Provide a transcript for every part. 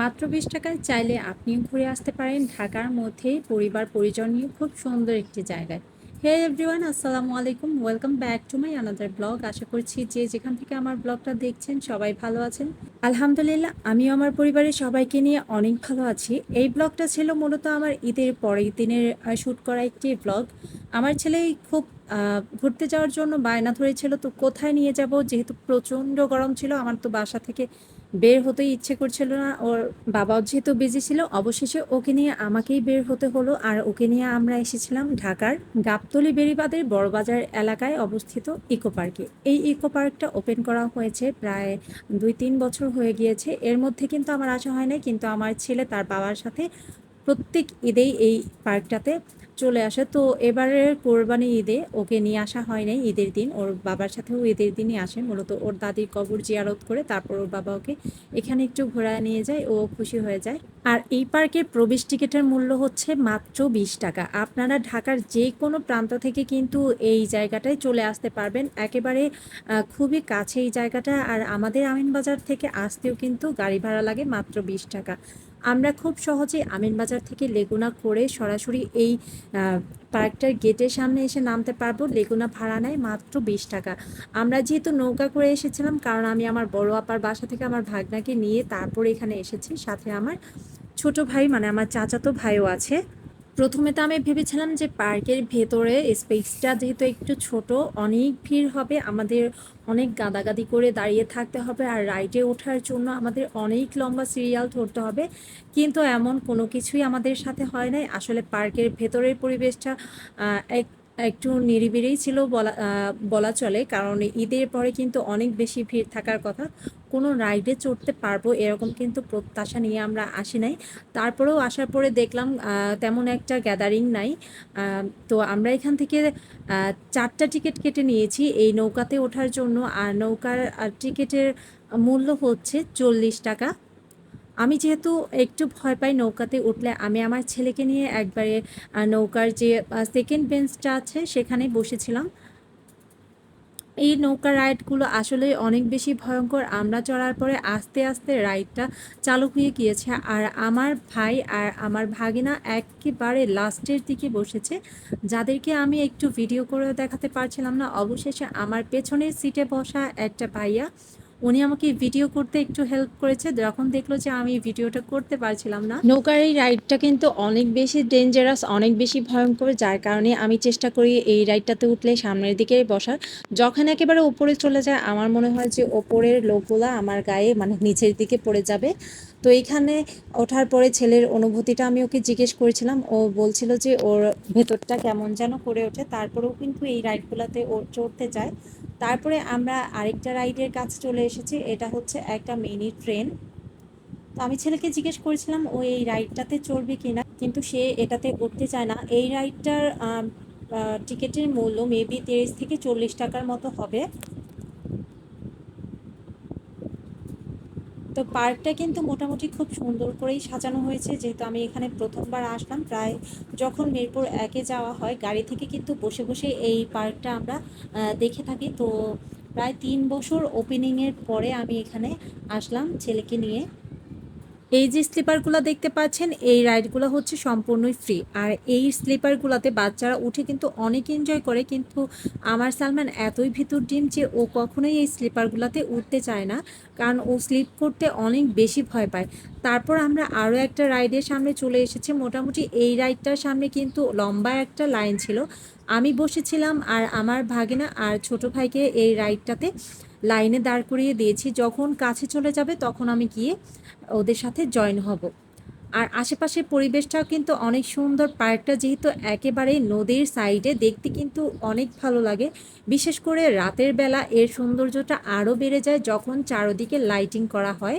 মাত্র বিশ টাকায় চাইলে আপনিও ঘুরে আসতে পারেন। ঢাকার মধ্যেই পরিবার পরিজন নিয়ে খুব সুন্দর একটি জায়গায়। হে এভরিওয়ান, আসসালামু আলাইকুম। Welcome back to my another blog. আশা করছি যে যেখান থেকে আমার ব্লগটা দেখছেন সবাই ভালো আছেন। আলহামদুলিল্লাহ, আমিও আমার পরিবারের সবাইকে নিয়ে অনেক ভালো আছি। এই ব্লগটা ছিল মূলত আমার ঈদের পরের দিনের শ্যুট করা একটি ব্লগ। আমার ছেলে খুব ঘুরতে যাওয়ার জন্য বায়না ধরেছিল, তো কোথায় নিয়ে যাব? যেহেতু প্রচণ্ড গরম ছিল, আমার তো বাসা থেকে বের হতেই ইচ্ছে করছিল না। ওর বাবাও যেহেতু বিজি ছিল, অবশেষে ওকে নিয়ে আমাকেই বের হতে হলো। আর ওকে নিয়ে আমরা এসেছিলাম ঢাকার গাবতলি বেরিবাদের বড়বাজার এলাকায় অবস্থিত ইকো পার্কে। এই ইকো পার্কটা ওপেন করা হয়েছে প্রায় দুই তিন বছর হয়ে গিয়েছে। এর মধ্যে কিন্তু আমার আসা হয় না কিন্তু আমার ছেলে তার বাবার সাথে প্রত্যেক ঈদেই এই পার্কটাতে চলে আসে। তো এবারের কোরবানি ঈদে ওকে নিয়ে আসা হয় নাই ঈদের দিন। ওর বাবার সাথেও ঈদের দিনই আসে। মূলত ওর দাদির কবর জিয়ারত করে তারপর ওর বাবা ওকে এখানে একটু ঘোরায় নিয়ে যায়। ও খুশি হয়ে যায়। আর এই পার্কের প্রবেশ টিকিটের মূল্য হচ্ছে মাত্র বিশ টাকা। আপনারা ঢাকার যে কোনো প্রান্ত থেকে কিন্তু এই জায়গাটায় চলে আসতে পারবেন। একেবারে খুবই কাছে এই জায়গাটা। আর আমাদের আমিনবাজার থেকে আসতেও কিন্তু গাড়ি ভাড়া লাগে মাত্র বিশ টাকা। আমরা খুব সহজে আমিন বাজার থেকে লেগুনা করে সরাসরি এই পার্কটার গেটের সামনে এসে নামতে পারব। লেগুনা ভাড়া নেয় মাত্র বিশ টাকা। আমরা যেহেতু নৌকা করে এসেছিলাম, কারণ আমি আমার বড় আপার বাসা থেকে আমার ভাগনাকে নিয়ে তারপর এখানে এসেছি। সাথে আমার ছোট ভাই মানে আমার চাচাতো ভাইও আছে। প্রথমে তো আমি ভেবেছিলাম যে পার্কের ভেতরে স্পেসটা যেহেতু একটু ছোট, অনেক ভিড় হবে, আমাদের অনেক গাদাগাদি করে দাঁড়িয়ে থাকতে হবে আর রাইডে ওঠার জন্য আমাদের অনেক লম্বা সিরিয়াল ধরতে হবে। কিন্তু এমন কোনো কিছুই আমাদের সাথে হয় নাই। আসলে পার্কের ভেতরের পরিবেশটা এক একটু নিরিবিড়িই ছিল বলা বলা চলে, কারণ ঈদের পরে কিন্তু অনেক বেশি ভিড় থাকার কথা। কোনো রাইডে চড়তে পারব এরকম কিন্তু প্রত্যাশা নিয়ে আমরা আসি নাই। তারপরেও আসার পরে দেখলাম তেমন একটা গ্যাদারিং নাই। তো আমরা এখান থেকে চারটা টিকিট কেটে নিয়েছি। এই নৌকাতে ওঠার জন্য, আর নৌকার টিকিটের মূল্য হচ্ছে চল্লিশ টাকা। আমি যেহেতু একটু ভয় পাই নৌকাতে উঠলে, আমি আমার ছেলেকে নিয়ে একবারে নৌকার যে সেকেন্ড বেঞ্চটা আছে, সেখানে বসেছিলাম। এই নৌকা রাইডগুলো আসলে অনেক বেশি ভয়ঙ্কর। আমরা চড়ার পরে আস্তে আস্তে রাইডটা চালু হয়ে গিয়েছে। আর আমার ভাই আর আমার ভাগিনা একেবারে লাস্টের দিকে বসেছে। যাদেরকে আমি একটু ভিডিও করে দেখাতে পারছিলাম না, অবশেষে আমার পেছনের সিটে বসা একটা ভাইয়া উনি আমাকে ভিডিও করতে একটু হেল্প করেছে। যখন দেখল যে আমি ভিডিওটা করতে পারছিলাম না। নৌকার এই রাইডটা কিন্তু অনেক বেশি ডেঞ্জারাস অনেক বেশি ভয়ঙ্কর। যার কারণে আমি চেষ্টা করি এই রাইডটাতে উঠলে সামনের দিকে বসার। যখন একেবারে উপরে চলে যায়, আমার মনে হয় যে ওপরের লোকগুলা আমার গায়ে মানে নিচের দিকে পড়ে যাবে। তো এইখানে ওঠার পরে ছেলের অনুভূতিটা আমি ওকে জিজ্ঞেস করেছিলাম। ও বলছিল যে ওর ভেতরটা কেমন যেন করে ওঠে। তারপরেও কিন্তু এই রাইডগুলোতে ও চড়তে চায় তারপরে আমরা আরেকটা রাইডের কাছে চলে এসেছি, এটা হচ্ছে একটা মিনি ট্রেন। তো আমি ছেলেকে জিজ্ঞেস করেছিলাম, ও এই রাইডটাতে চড়বে কিনা? কিন্তু সে এটাতে উঠতে চায় না। এই রাইডটার টিকিটের মূল্য মেবি তেইশ থেকে চল্লিশ টাকার মতো হবে। তো পার্কটা কিন্তু মোটামুটি খুব সুন্দর করেই সাজানো হয়েছে। যেহেতু আমি এখানে প্রথমবার আসলাম, প্রায় যখন মিরপুর একে যাওয়া হয়, গাড়ি থেকে কিন্তু বসে বসে এই পার্কটা আমরা দেখে থাকি। তো প্রায় তিন বছর ওপেনিংয়ের পরে আমি এখানে আসলাম ছেলেকে নিয়ে। এই যে স্লিপারগুলো দেখতে পাচ্ছেন, এই রাইডগুলো হচ্ছে সম্পূর্ণই ফ্রি। আর এই স্লিপারগুলোতে বাচ্চারা উঠে কিন্তু অনেক এনজয় করে, কিন্তু আমার সালমান এতই ভিতর ডিম যে ও কখনোই এই স্লিপারগুলোতে উঠতে চায় না, কারণ ও স্লিপ করতে অনেক বেশি ভয় পায়। তারপর আমরা আরও একটা রাইডের সামনে চলে এসেছি। মোটামুটি এই রাইডটার সামনে কিন্তু লম্বা একটা লাইন ছিল। আমি বসেছিলাম আর আমার ভাগিনা আর ছোট ভাইকে এই রাইডটাতে লাইনে দাঁড় করিয়ে দিয়েছি, যখন কাছে চলে যাবে তখন আমি গিয়ে ওদের সাথে জয়েন হব। আর আশেপাশের পরিবেশটাও কিন্তু অনেক সুন্দর, পার্কটা যেহেতু একেবারে নদীর সাইডে দেখতে কিন্তু অনেক ভালো লাগে। বিশেষ করে রাতের বেলা এর সৌন্দর্যটা আরও বেড়ে যায় যখন চারদিকে লাইটিং করা হয়।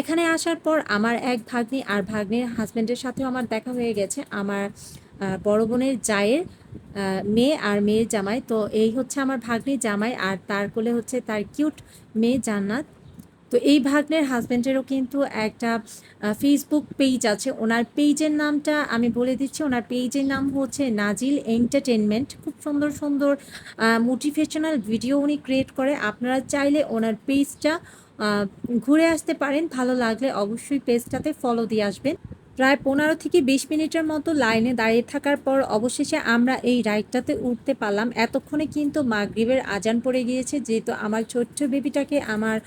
এখানে আসার পর আমার এক ভাগ্নি আর ভাগ্নির হাজব্যান্ডের সাথেও আমার দেখা হয়ে গেছে। আমার বড় বোনের জায়ের মেয়ে আর মেয়ের জামাই। তো এই হচ্ছে আমার ভাগ্নির জামাই আর তার কোলে হচ্ছে তার কিউট মেয়ে জান্নাত। তো এই ভাগ্নের হাজব্যান্ডেরও কিন্তু একটা ফেসবুক পেজ আছে। ওনার পেজের নামটা আমি বলে দিচ্ছি। ওনার পেজের নাম হচ্ছে নাজিল এন্টারটেনমেন্ট খুব সুন্দর সুন্দর মোটিভেশনাল ভিডিও উনি ক্রিয়েট করে। আপনারা চাইলে ওনার পেজটা ঘুরে আসতে পারেন। ভালো লাগলে অবশ্যই পেজটাতে ফলো দিয়ে আসবেন। প্রায় পনেরো থেকে বিশ মিনিটের মতো লাইনে দাঁড়িয়ে থাকার পর অবশেষে আমরা এই রাইডটাতে উঠতে পারলাম। এতক্ষণে কিন্তু মাগরিবের আজান পড়ে গিয়েছে, যেহেতু আমার ছোট্ট বেবিটাকে আমার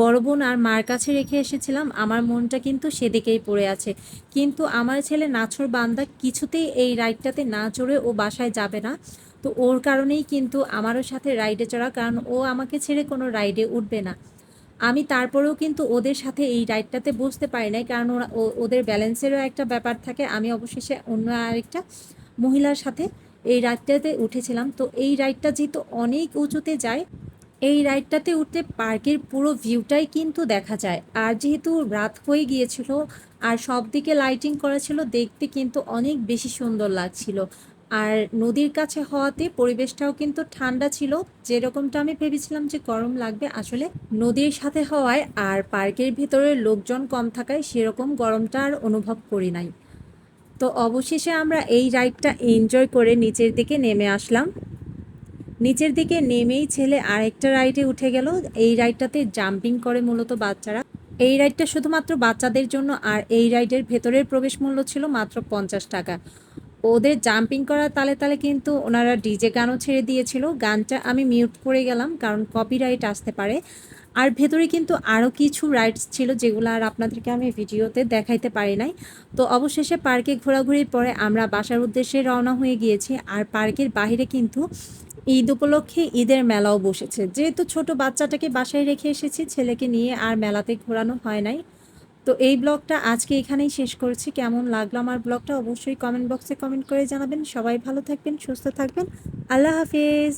বড় বোন আর মার কাছে রেখে এসেছিলাম। আমার মনটা কিন্তু সেদিকেই পড়ে আছে। কিন্তু আমার ছেলে নাছর বান্দা কিছুতেই এই রাইডটাতে না চড়ে ও বাসায় যাবে না। তো ওর কারণেই কিন্তু আমারও সাথে রাইডে চড়া, কারণ ও আমাকে ছেড়ে কোনো রাইডে উঠবে না। আমি তারপরেও কিন্তু ওদের সাথে এই রাইডটাতে বসতে পারি নাই, কারণ ওরা ওদের ব্যালেন্সেরও একটা ব্যাপার থাকে। আমি অবশেষে অন্য আরেকটা মহিলার সাথে এই রাইডটাতে উঠেছিলাম। তো এই রাইডটা যেহেতু অনেক উঁচুতে যায়, এই রাইডটাতে উঠতে পার্কের পুরো ভিউটাই কিন্তু দেখা যায়। আর যেহেতু রাত হয়ে গিয়েছিল আর সব দিকে লাইটিং করা ছিল, দেখতে কিন্তু অনেক বেশি সুন্দর লাগছিল। আর নদীর কাছে হওয়াতে পরিবেশটাও কিন্তু ঠান্ডা ছিল। যেরকমটা আমি ভেবেছিলাম যে গরম লাগবে, আসলে নদীর সাথে হওয়ায় আর পার্কের ভিতরে লোকজন কম থাকায় সেরকম গরমটা আর অনুভব করি নাই। তো অবশেষে আমরা এই রাইডটা এনজয় করে নিচের দিকে নেমে আসলাম। নিচের দিকে নেমেই ছেলে আরেকটা রাইডে উঠে গেল। এই রাইডটাতে জাম্পিং করে মূলত বাচ্চারা। এই রাইডটা শুধুমাত্র বাচ্চাদের জন্য, আর এই রাইডের ভেতরের প্রবেশ মূল্য ছিল মাত্র পঞ্চাশ টাকা। ওদের জাম্পিং করার তালে তালে কিন্তু ওনারা ডিজে গানও ছেড়ে দিয়েছিল। গানটা আমি মিউট করে গেলাম, কারণ কপিরাইট আসতে পারে। আর ভেতরে কিন্তু আরও কিছু রাইডস ছিল যেগুলো আর আপনাদেরকে আমি ভিডিওতে দেখাইতে পারি নাই। তো অবশেষে পার্কে ঘোরাঘুরির পরে আমরা বাসার উদ্দেশ্যে রওনা হয়ে গিয়েছি আর পার্কের বাইরে কিন্তু ঈদ উপলক্ষে ঈদের মেলাও বসেছে। যেহেতু ছোট বাচ্চাটাকে বাসায় রেখে এসেছি, ছেলেকে নিয়ে আর মেলাতে ঘোরানো হয় নাই। তো এই ব্লগটা আজকে এখানেই শেষ করছি। কেমন লাগল আমার ব্লগটা অবশ্যই কমেন্ট বক্সে কমেন্ট করে জানাবেন। সবাই ভালো থাকবেন, সুস্থ থাকবেন। আল্লাহ হাফিজ।